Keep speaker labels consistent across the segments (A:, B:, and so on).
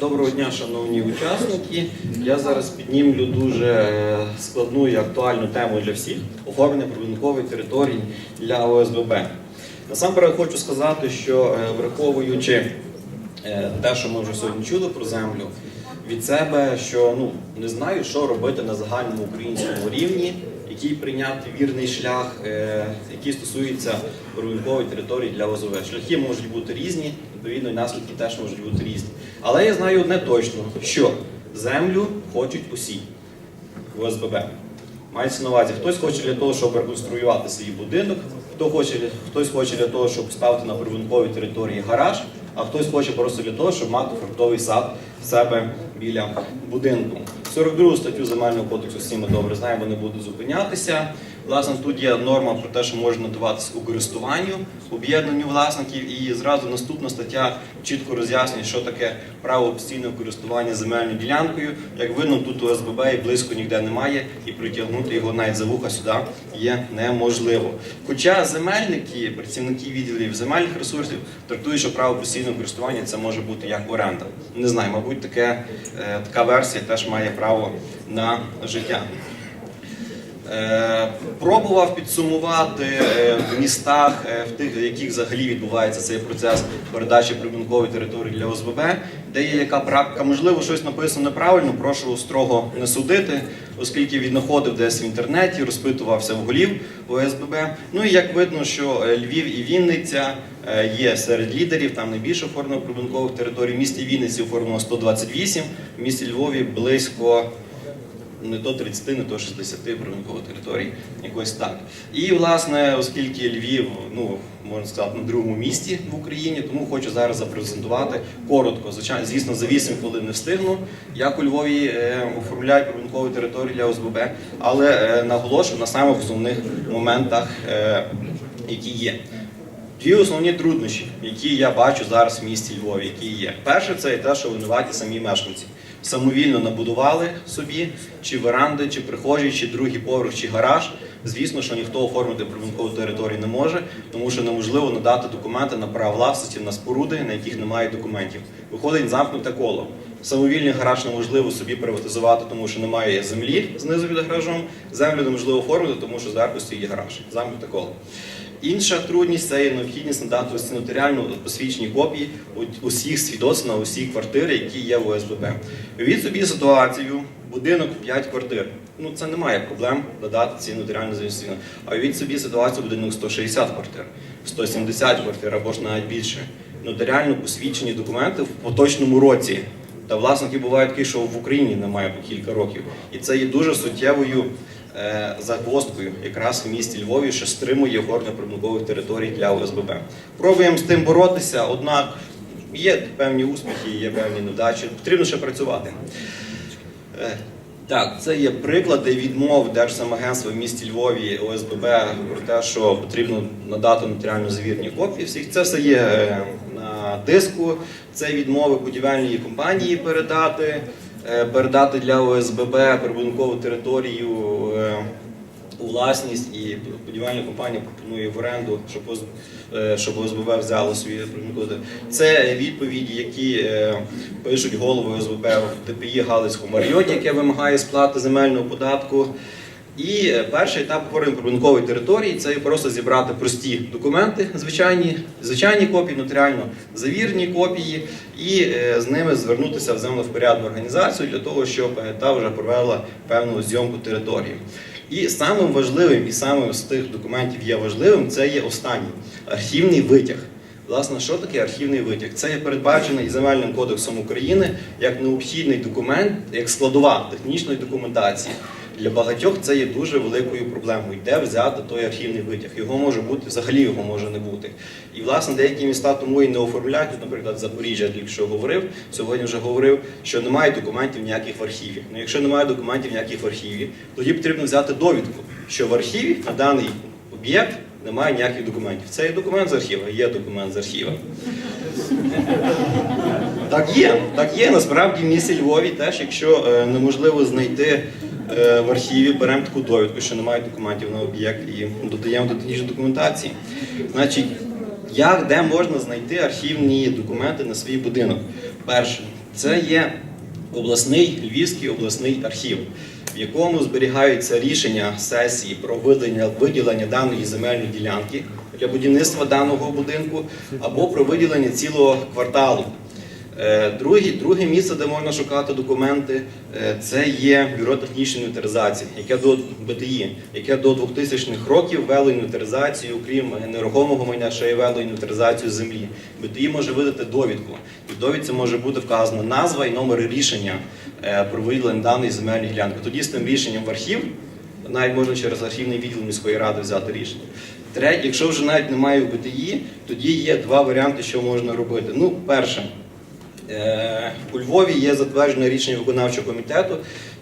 A: Доброго дня, шановні учасники. Я зараз піднімлю дуже е, складну і актуальну тему для всіх оформлення прибудинкової території для ОСББ. Насамперед хочу сказати, що е, враховуючи е, те, що ми вже сьогодні чули про землю, від себе, що ну не знаю, що робити на загальному українському рівні, який прийняти вірний шлях, який стосується прибудинкової території для ОСБ. Шляхи можуть бути різні, відповідно, і наслідки теж можуть бути різні. Але я знаю одне точно, що землю хочуть усі в ОСББ. Мається на увазі, хтось хоче для того, щоб реконструювати свій будинок, хто хоче, хтось хоче для того, щоб поставити на прибудинковій території гараж, а хтось хоче просто для того, щоб мати фруктовий сад в себе біля будинку. 42 статтю Земельного кодексу всі ми добре знаємо, не буду зупинятися. Власне, тут є норма про те, що може надаватися у користуванню об'єднанню власників, і зразу наступна стаття чітко роз'яснює, що таке право постійного користування земельною ділянкою. Як видно, тут ОСББ і близько ніде немає, і притягнути його навіть за вуха сюди є неможливо. Хоча земельники, працівники відділів земельних ресурсів трактують, що право постійного користування це може бути як оренда. Не знаю, мабуть, таке, е, така версія теж має право на життя. Е, Пробував підсумувати е, в містах, е, в тих, в яких взагалі відбувається цей процес передачі прибудинкової території для ОСББ, де є яка практика, можливо, щось написано неправильно, прошу строго не судити, оскільки віднаходив десь в інтернеті, розпитувався в голів ОСББ. Ну і як видно, що Львів і Вінниця є серед лідерів, там найбільше оформлено прибудинкових територій. В місті Вінниці оформлено 128, в місті Львові близько не то 30, не то 60 прибудинкових територій, якось так. І, власне, оскільки Львів, ну, можна сказати, на другому місці в Україні, тому хочу зараз запрезентувати коротко. Звичайно, звісно, за 8 хвилин не встигну, як у Львові е, оформляють прибудинкові території для ОСББ, але е, наголошую на самих основних моментах, е, які є. Дві основні труднощі, які я бачу зараз в місті Львові, які є. Перше, це те, що винуваті самі мешканці. Самовільно набудували собі чи веранди, чи прихожі, чи другий поверх, чи гараж. Звісно, що ніхто оформити прибункову територію не може, тому що неможливо надати документи на право власності на споруди, на яких немає документів. Виходить замкнуте коло. Самовільний гараж неможливо собі приватизувати, тому що немає землі знизу під гаражом. Землю неможливо оформити, тому що зверху стоїть гараж. Замкнуте коло. Інша трудність це є необхідність надати ось ці нотаріально посвідчені копії усіх свідоцтв на усі квартири, які є в ОСББ. Уявіть собі ситуацію, будинок 5 квартир. Ну це немає проблем надати ці нотаріально зареєстровані. А уявіть собі ситуацію будинок 160 квартир, 170 квартир або ж навіть більше. Нотаріально посвідчені документи в поточному році. Та власники бувають такі, що в Україні немає по кілька років. І це є дуже суттєвою е, загвоздкою якраз в місті Львові, що стримує оформлення прибудинкових територій для ОСББ. Пробуємо з тим боротися, однак є певні успіхи, є певні невдачі. Потрібно ще працювати. Е, Так, це є приклади відмов Держсамагентства в місті Львові ОСББ про те, що потрібно надати нотаріально завірні копії. Всіх це все є е, диску. Це відмови будівельної компанії передати, е, передати для ОСББ прибудинкову територію. е, у власність і будівельна компанія пропонує в оренду, щоб е, ОСББ взяло свої прибудинкові. Це відповіді, які пишуть голови ОСББ в ТПІ Галицькому районі, яке вимагає сплати земельного податку. І е, перший етап оформлення прибудинкової території це просто зібрати прості документи, звичайні, звичайні копії, нотаріально завірні копії, і е, з ними звернутися в землевпорядну організацію для того, щоб е, та вже провела певну зйомку території. І самим важливим, і самим з тих документів є важливим, це є останній архівний витяг. Власне, що таке архівний витяг? Це є передбачений Земельним кодексом України як необхідний документ, як складова технічної документації. Для багатьох це є дуже великою проблемою. Де взяти той архівний витяг? Його може бути, взагалі його може не бути. І власне деякі міста тому і не оформляють. Наприклад, Запоріжжя, я тільки що говорив, сьогодні вже говорив, що немає документів ніяких в архіві. Ну, якщо немає документів ніяких в архіві, тоді потрібно взяти довідку, що в архіві на даний об'єкт немає ніяких документів. Це є документ з архіва, є документ з архіва. Так є, так є. Насправді в місті Львові теж, якщо е, неможливо знайти в архіві, беремо таку довідку, що немає документів на об'єкт і додаємо до технічної документації. Значить, як де можна знайти архівні документи на свій будинок? Перше, Це є обласний Львівський обласний архів, в якому зберігаються рішення сесії про виділення, виділення даної земельної ділянки для будівництва даного будинку або про виділення цілого кварталу. Е, Друге, друге місце, де можна шукати документи, е, це є бюро технічної інвентаризації, яке до БТІ, яке до 2000-х років вело інвентаризацію, крім нерухомого майна, ще й вело інвентаризацію землі. БТІ може видати довідку. І в довідці може бути вказана назва і номер рішення е, про виділення даної земельної ділянки. Тоді з тим рішенням в архів, навіть можна через архівний відділ міської ради взяти рішення. Третє, якщо вже навіть немає в БТІ, тоді є два варіанти, що можна робити. Ну, перше. Е, У Львові є затверджене рішення виконавчого комітету,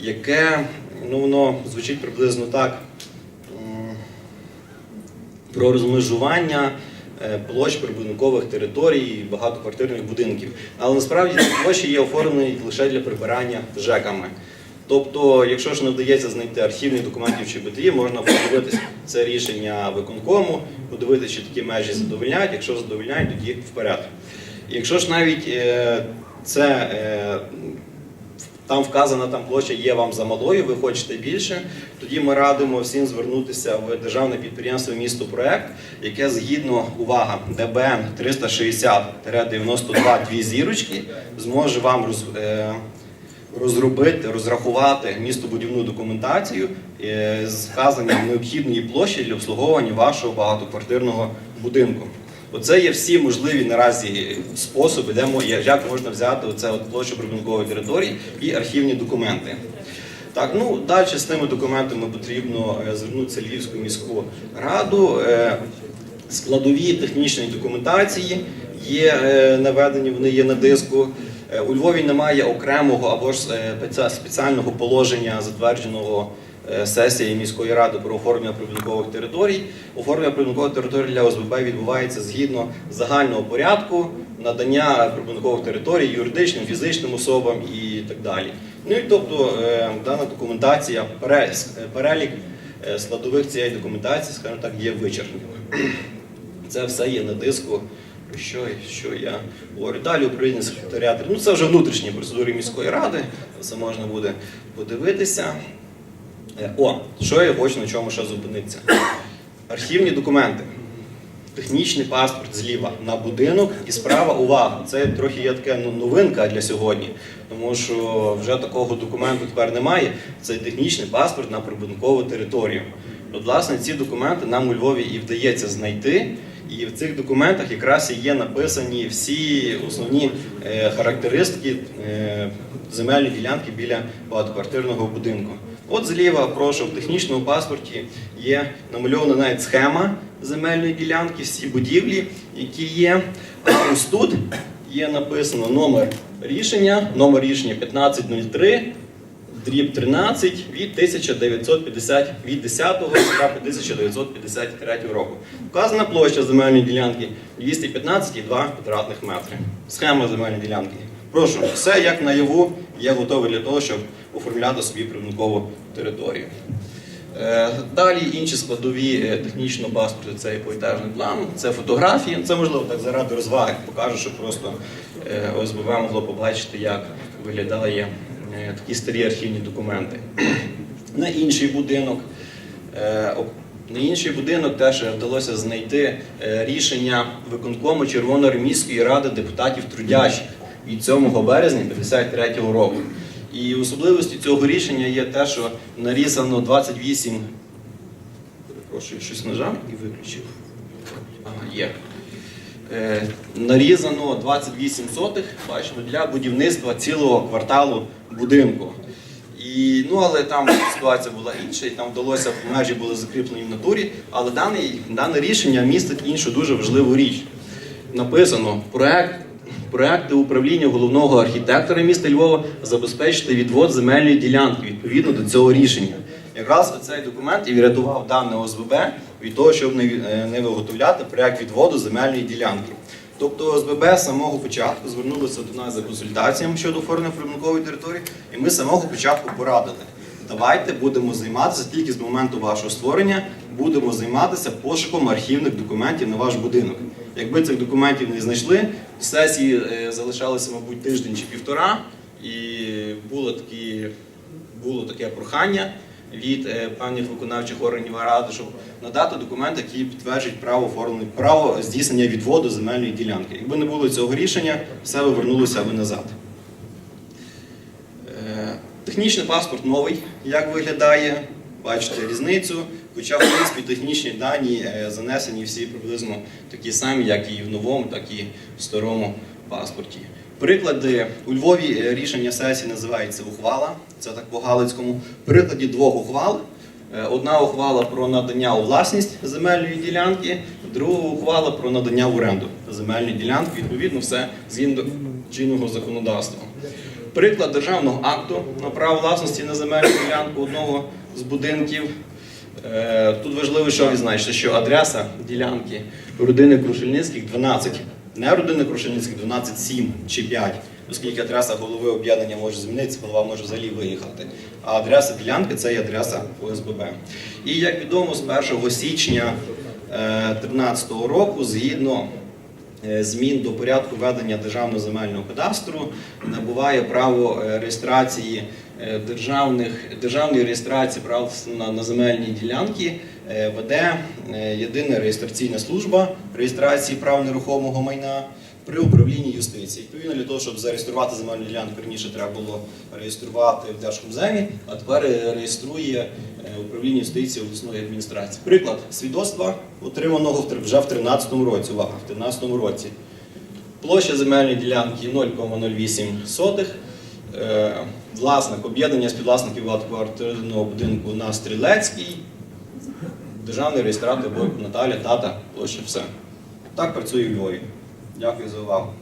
A: яке ну, воно звучить приблизно так про розмежування е, площ прибудинкових територій і багатоквартирних будинків. Але насправді ці площі є оформлені лише для прибирання ЖЕКами. Тобто, якщо ж не вдається знайти архівних документів чи БТІ, можна подивитися це рішення виконкому, подивитися, чи такі межі задовольняють. Якщо задовольняють, тоді вперед. Якщо ж навіть е, це е, там вказана там площа є вам замалою, ви хочете більше, тоді ми радимо всім звернутися в державне підприємство місто проект, яке згідно увага ДБН 360-92 дві зірочки зможе вам роз, е, розробити, розрахувати містобудівну документацію з вказанням необхідної площі для обслуговування вашого багатоквартирного будинку. Оце є всі можливі наразі способи, де як можна взяти оце от площу прибудинкової території і архівні документи. Так, ну далі з тими документами потрібно е, звернутися Львівську міську раду. Е, Складові технічної документації є е, наведені, вони є на диску. У Львові немає окремого або ж спеціального положення, затвердженого е, сесією міської ради про оформлення прибудинкових територій. Оформлення прибудинкових територій для ОСББ відбувається згідно загального порядку надання прибудинкових територій юридичним, фізичним особам і так далі. Ну і тобто е, дана документація, перелік е, складових цієї документації, скажімо так, є вичерпним. Це все є на диску. Що, що я говорю? Далі управління секретаріату. Ну це вже внутрішні процедури міської ради. Це можна буде подивитися. Е, О, що я хочу на чому ще зупинитися. Архівні документи. Технічний паспорт зліва на будинок і справа увага. Це трохи є така ну, новинка для сьогодні, тому що вже такого документу тепер немає. Це технічний паспорт на прибудинкову територію. От, власне, ці документи нам у Львові і вдається знайти. І в цих документах якраз і є написані всі основні е, характеристики е, земельної ділянки біля багатоквартирного будинку. От зліва, прошу, в технічному паспорті є намальована навіть схема земельної ділянки, всі будівлі, які є. Ось тут є написано номер рішення, номер рішення 1503 дріб 13 від 1950 від 10 листопада 1953 року. Вказана площа земельної ділянки 215,2 квадратних метри. Схема земельної ділянки. Прошу, все як наяву є готове для того, щоб оформляти собі прибудинкову територію. Е, Далі інші складові е, технічного паспорту це і поетажний план, це фотографії. Це можливо так заради розваги. Покажу, щоб просто е, ОСББ могло побачити, як виглядає е, такі старі архівні документи. На інший будинок. На інший будинок теж вдалося знайти рішення виконкому Червоноармійської ради депутатів трудящих від 7 березня 1953 року. І особливістю цього рішення є те, що нарізано 28. Перепрошую, щось нажав і виключив. Ага, є. Е, нарізано 28 сотих, бачимо, для будівництва цілого кварталу будинку. І, ну, але там ситуація була інша, і там вдалося, межі були закріплені в натурі, але дане, дане рішення містить іншу дуже важливу річ. Написано проект, проекти управління головного архітектора міста Львова забезпечити відвод земельної ділянки відповідно до цього рішення. Якраз цей документ і врятував дане ОСББ від того, щоб е, не виготовляти проект відводу земельної ділянки. Тобто ОСББ з самого початку звернулися до нас за консультаціями щодо оформлення прибудинкової території, і ми з самого початку порадили. Давайте будемо займатися тільки з моменту вашого створення, будемо займатися пошуком архівних документів на ваш будинок. Якби цих документів не знайшли,
B: сесії е, залишалося, мабуть, тиждень чи півтора, і було, такі, було таке прохання від е, певних виконавчих органів ради, щоб надати документ, який підтверджують право оформлення, право здійснення відводу земельної ділянки. Якби не було цього рішення, все би вернулося би назад. Е, Технічний паспорт новий, як виглядає, бачите різницю. Хоча, в принципі, технічні дані е, занесені всі приблизно такі самі, як і в новому, так і в старому паспорті. Приклади у Львові е, рішення сесії називається ухвала, це так по Галицькому. Прикладі двох ухвал. Е, Одна ухвала про надання у власність земельної ділянки, друга ухвала про надання в оренду земельної ділянки. Відповідно, все згідно чинного законодавства. Приклад державного акту на право власності на земельну ділянку одного з будинків. Е, Тут важливо, що відзначити, що адреса ділянки родини Крушельницьких 12, не родини Крушельницьких 12, 7 чи 5, оскільки адреса голови об'єднання може змінитися, голова може взагалі виїхати. А адреса ділянки це є адреса ОСББ. І як відомо, з 1 січня 2013 року, згідно е, змін до порядку ведення державного земельного кадастру набуває право е, реєстрації е, державних державної реєстрації прав на, на земельні ділянки е, веде е, єдина реєстраційна служба реєстрації прав нерухомого майна при управлінні юстиції. Відповідно, для того, щоб зареєструвати земельну ділянку, раніше треба було реєструвати в Держкомземі, а тепер е, реєструє е, управління юстиції обласної адміністрації. Приклад свідоцтва, отриманого вже в 2013 році. Увага, в 2013 році. Площа земельної ділянки 0,08 сотих. Е, Власник об'єднання співвласників багатоквартирного будинку на Стрілецькій. Державний реєстратор Бойко Наталя, дата, площа, все. Так працює в Львові. Дякую за увагу.